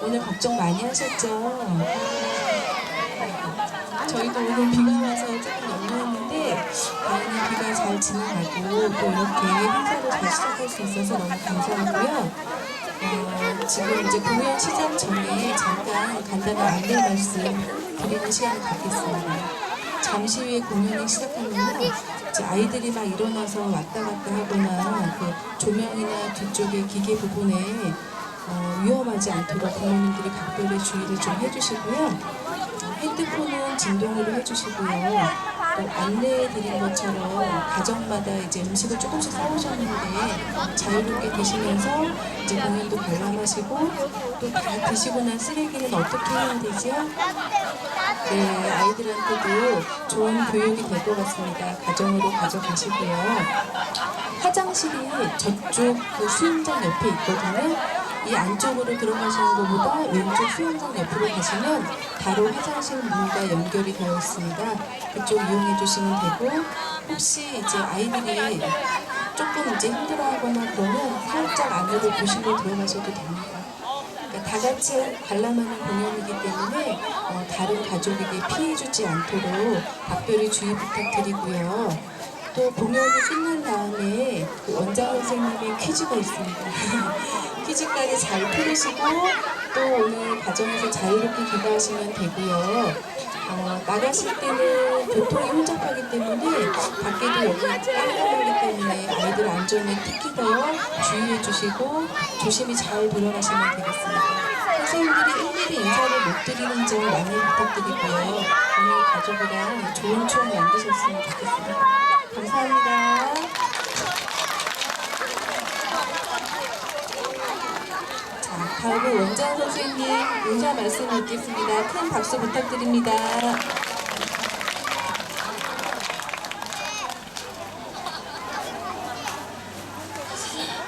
오늘 걱정 많이 하셨죠? 저희도 오늘 비가 와서 조금 염려했는데 다행히 비가 잘 지나가고 또 이렇게 행사를 잘 시작할 수 있어서 너무 감사하고요. 어, 지금 이제 공연 시작 전에 잠깐 간단한 안내 말씀 드리는 시간을 갖겠습니다. 잠시 후에 공연이 시작하면 이제 아이들이 막 일어나서 왔다 갔다 하거나 그 조명이나 뒤쪽의 기계 부분에 어, 위험하지 않도록 부모님들이 각별히 주의를 좀 해주시고요. 핸드폰은 진동으로 해주시고요. 또 안내해 드린 것처럼 가정마다 이제 음식을 조금씩 사오셨는데 자유롭게 드시면서 이제 공연도 관람하시고 또 다 드시고 난 쓰레기는 어떻게 해야 되죠? 네, 아이들한테도 좋은 교육이 될 것 같습니다. 가정으로 가져가시고요. 화장실이 저쪽 그 수영장 옆에 있거든요. 이 안쪽으로 들어가시는 것보다 왼쪽 수영장 옆으로 가시면 바로 화장실 문과 연결이 되어 있습니다. 그쪽 이용해 주시면 되고 혹시 이제 아이들이 조금 이제 힘들어하거나 그러면 살짝 안으로 보시고 들어가셔도 됩니다. 그러니까 다 같이 관람하는 공연이기 때문에 어, 다른 가족에게 피해 주지 않도록 각별히 주의 부탁드리고요. 또 공연이 끝난 다음에 그 원장 선생님의 퀴즈가 있습니다. 퀴즈까지 잘 풀으시고 또 오늘 가정에서 자유롭게 기도하시면 되고요. 어, 나가실 때는 교통이 혼잡하기 때문에 밖에도 여기 깜깜하기 때문에 아이들 안전에 특히 더 주의해 주시고 조심히 잘 돌아가시면 되겠습니다. 선생님들이 일일이 인사를 못 드리는 점 많이 부탁드리고요. 오늘 가족이랑 좋은 추억 만드셨으면 좋겠습니다. 감사합니다. 자, 다음은 원장 선생님 인사 말씀 듣겠습니다. 큰 박수 부탁드립니다.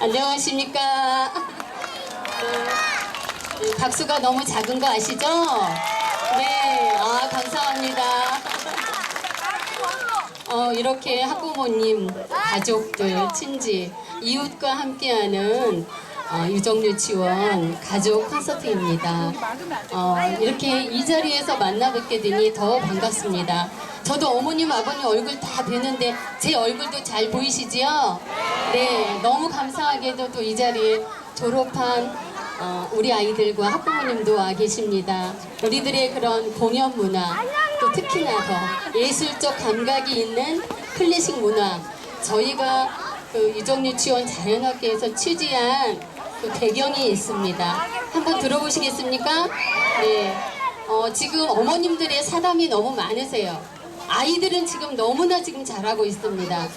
안녕하십니까. 네, 네, 박수가 너무 작은 거 아시죠? 네, 아, 감사합니다. 어, 이렇게 학부모님, 가족들, 친지, 이웃과 함께하는 어, 유정유 지원 가족 콘서트입니다. 어, 이렇게 이 자리에서 만나 뵙게 되니 더 반갑습니다. 저도 어머님, 아버님 얼굴 다 뵈는데 제 얼굴도 잘 보이시지요? 네, 너무 감사하게도 또 이 자리에 졸업한 어, 우리 아이들과 학부모님도 와 계십니다. 우리들의 그런 공연 문화, 또 특히나 더 예술적 감각이 있는 클래식 문화, 저희가 그 유정유 지원 자연학교에서 취재한 그 배경이 있습니다. 한번 들어보시겠습니까? 네. 어, 지금 어머님들의 사담이 너무 많으세요. 아이들은 지금 너무나 지금 잘하고 있습니다.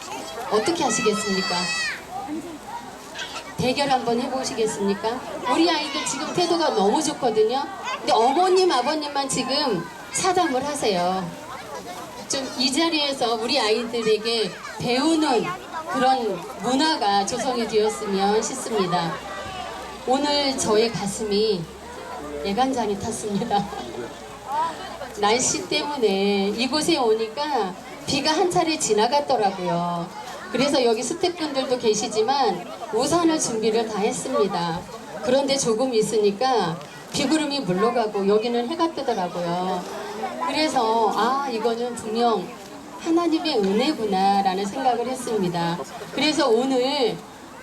어떻게 하시겠습니까? 대결 한번 해보시겠습니까? 우리 아이들 지금 태도가 너무 좋거든요. 근데 어머님, 아버님만 지금 사담을 하세요. 좀 이 자리에서 우리 아이들에게 배우는 그런 문화가 조성이 되었으면 싶습니다. 오늘 저의 가슴이 예간장이 탔습니다. 날씨 때문에 이곳에 오니까 비가 한 차례 지나갔더라고요. 그래서 여기 스태프분들도 계시지만 우산을 준비를 다 했습니다. 그런데 조금 있으니까 비구름이 물러가고 여기는 해가 뜨더라고요. 그래서 아 이거는 분명 하나님의 은혜구나라는 생각을 했습니다. 그래서 오늘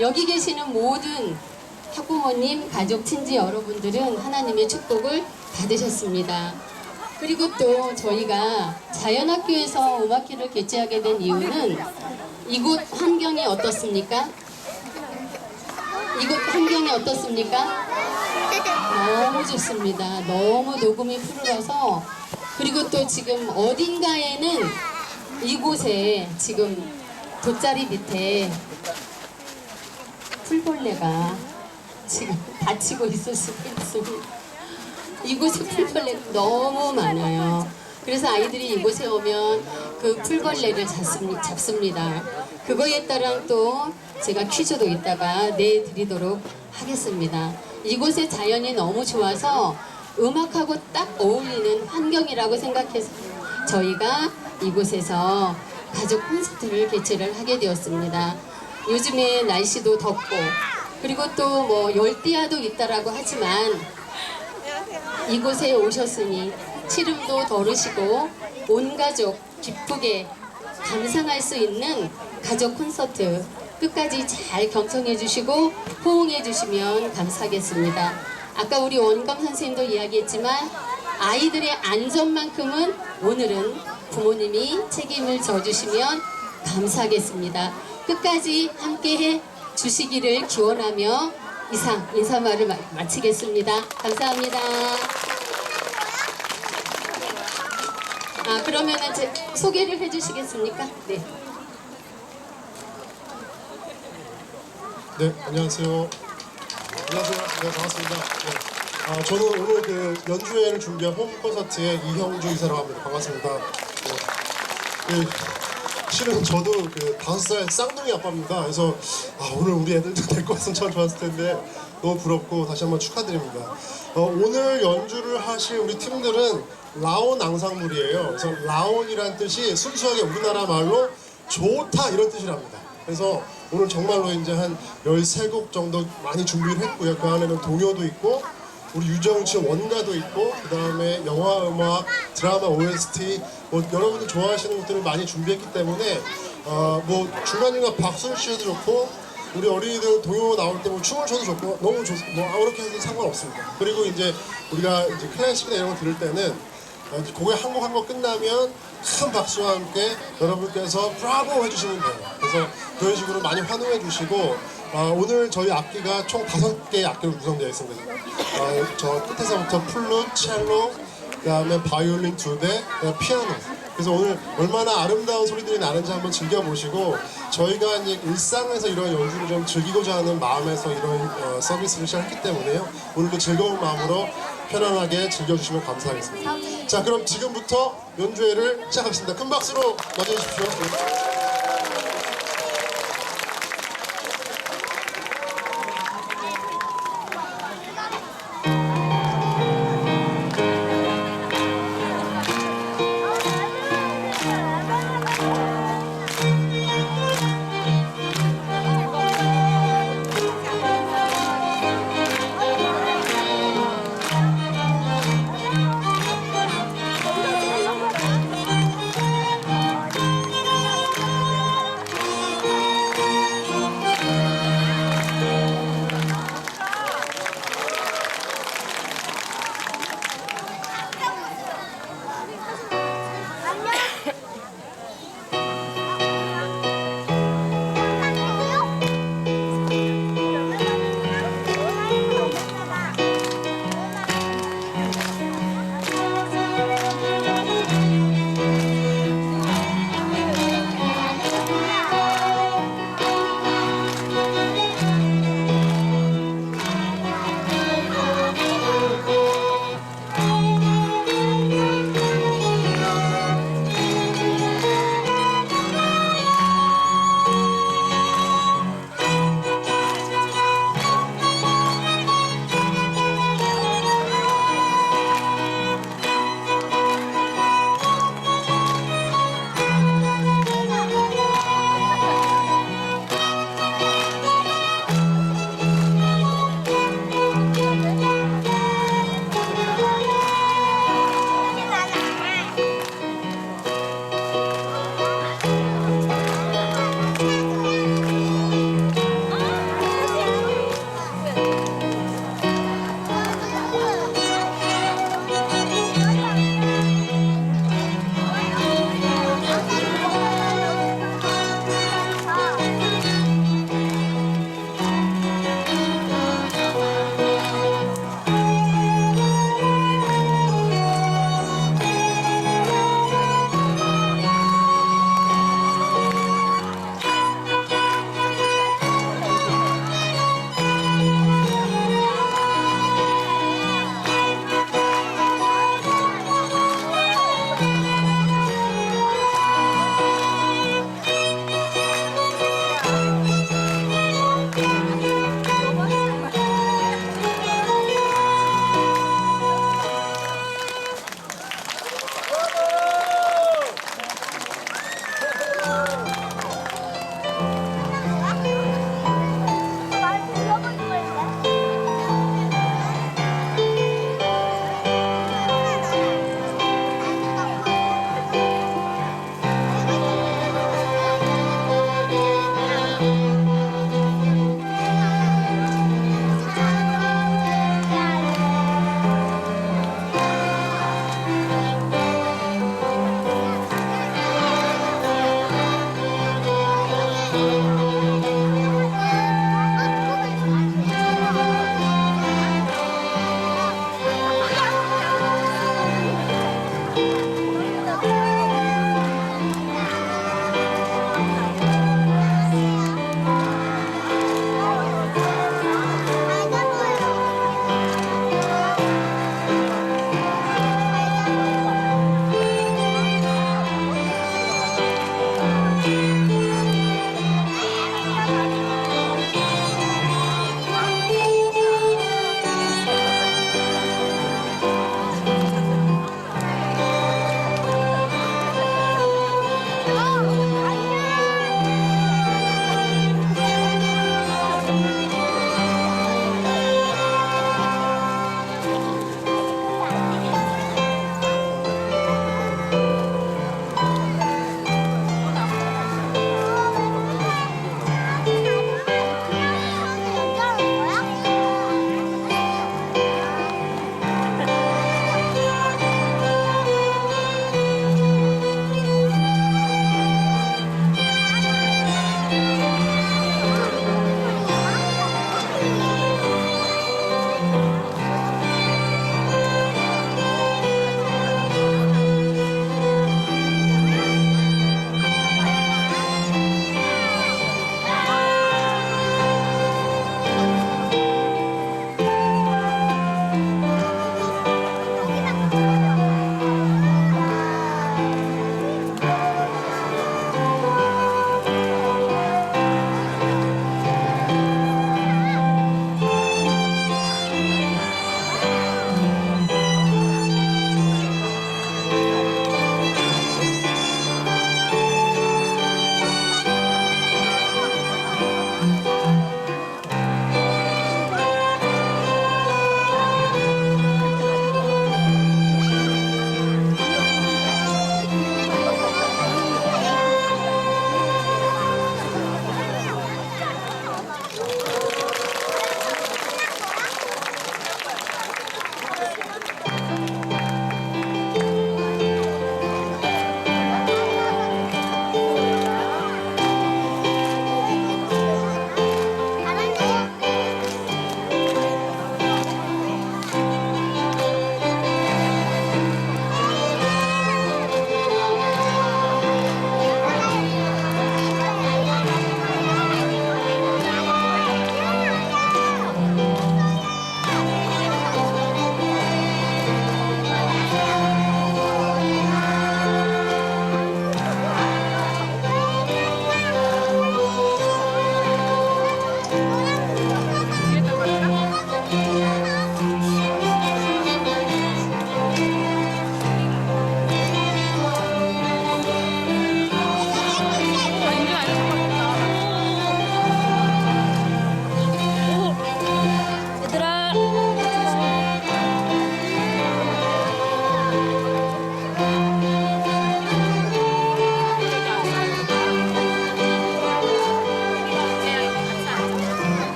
여기 계시는 모든 학부모님, 가족, 친지 여러분들은 하나님의 축복을 받으셨습니다. 그리고 또 저희가 자연학교에서 음악회를 개최하게 된 이유는 이곳 환경이 어떻습니까? 이곳 환경이 어떻습니까? 너무 좋습니다. 너무 녹음이 푸르러서 그리고 또 지금 어딘가에는 이곳에 지금 돗자리 밑에 풀벌레가 지금 다치고 있을 수도 있습니다. 이곳에 풀벌레가 너무 많아요. 그래서 아이들이 이곳에 오면 그 풀벌레를 잡습니- 잡습니다. 그거에 따라 또 제가 퀴즈도 이따가 내드리도록 하겠습니다. 이곳의 자연이 너무 좋아서 음악하고 딱 어울리는 환경이라고 생각해서 저희가 이곳에서 가족 콘서트를 개최를 하게 되었습니다. 요즘에 날씨도 덥고 그리고 또 뭐 열대야도 있다라고 하지만 이곳에 오셨으니 시름도 덜으시고 온 가족 기쁘게 감상할 수 있는 가족 콘서트 끝까지 잘 경청해 주시고 호응해 주시면 감사하겠습니다. 아까 우리 원감 선생님도 이야기했지만 아이들의 안전만큼은 오늘은 부모님이 책임을 져주시면 감사하겠습니다. 끝까지 함께해 주시기를 기원하며 이상 인사말을 마- 마치겠습니다. 감사합니다. 아 그러면은 제 소개를 해주시겠습니까? 네. 네, 안녕하세요. 안녕하세요. 네, 반갑습니다. 네. 아, 저는 오늘 그 연주회를 준비한 홈 콘서트의 이형주 이사라고 합니다. 반갑습니다. 네. 네, 실은 저도 그 다섯 살 쌍둥이 아빠입니다. 그래서 아, 오늘 우리 애들도 데리고 왔으면 참 좋았을 텐데 너무 부럽고 다시 한번 축하드립니다. 어, 오늘 연주를 하실 우리 팀들은 라온 앙상블이에요. 그래서 라온이란 뜻이 순수하게 우리나라 말로 좋다 이런 뜻이랍니다. 그래서 오늘 정말로 이제 한 13곡 정도 많이 준비를 했고요. 그 안에는 동요도 있고 우리 유정치 원가도 있고 그 다음에 영화 음악, 드라마 OST 뭐 여러분들 좋아하시는 것들을 많이 준비했기 때문에 어 뭐 중간중간 박수를 치셔도 좋고 우리 어린이들 동요 나올 때 뭐 춤을 춰도 좋고 너무 좋, 뭐 아무렇게 해도 상관없습니다. 그리고 이제 우리가 이제 클래식이나 이런 거 들을 때는 어, 이제 곡의 한곡 한 곡 끝나면 큰 박수와 함께 여러분께서 브라보 해주시면 돼요. 그래서 그런 식으로 많이 환호해 주시고 어, 오늘 저희 악기가 총 다섯 개의 악기로 구성되어 있습니다. 어, 저 끝에서부터 플룻, 첼로, 그다음에 바이올린 두 대, 그다음에 피아노. 그래서 오늘 얼마나 아름다운 소리들이 나는지 한번 즐겨보시고 저희가 이제 일상에서 이런 연주를 좀 즐기고자 하는 마음에서 이런 어, 서비스를 시작했기 때문에요. 오늘도 즐거운 마음으로 편안하게 즐겨주시면 감사하겠습니다. 자 그럼 지금부터 연주회를 시작하겠습니다. 큰 박수로 맞이해주십시오.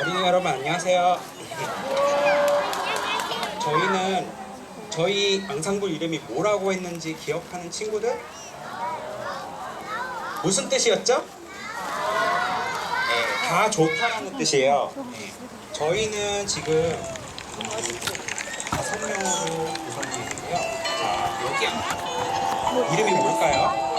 어린이 여러분 안녕하세요. 저희는 저희 앙상블 이름이 뭐라고 했는지 기억하는 친구들? 무슨 뜻이었죠? 네, 다 좋다라는 뜻이에요. 네, 저희는 지금 다섯 명으로 구성되어 있는데요. 자, 여기 이름이 뭘까요?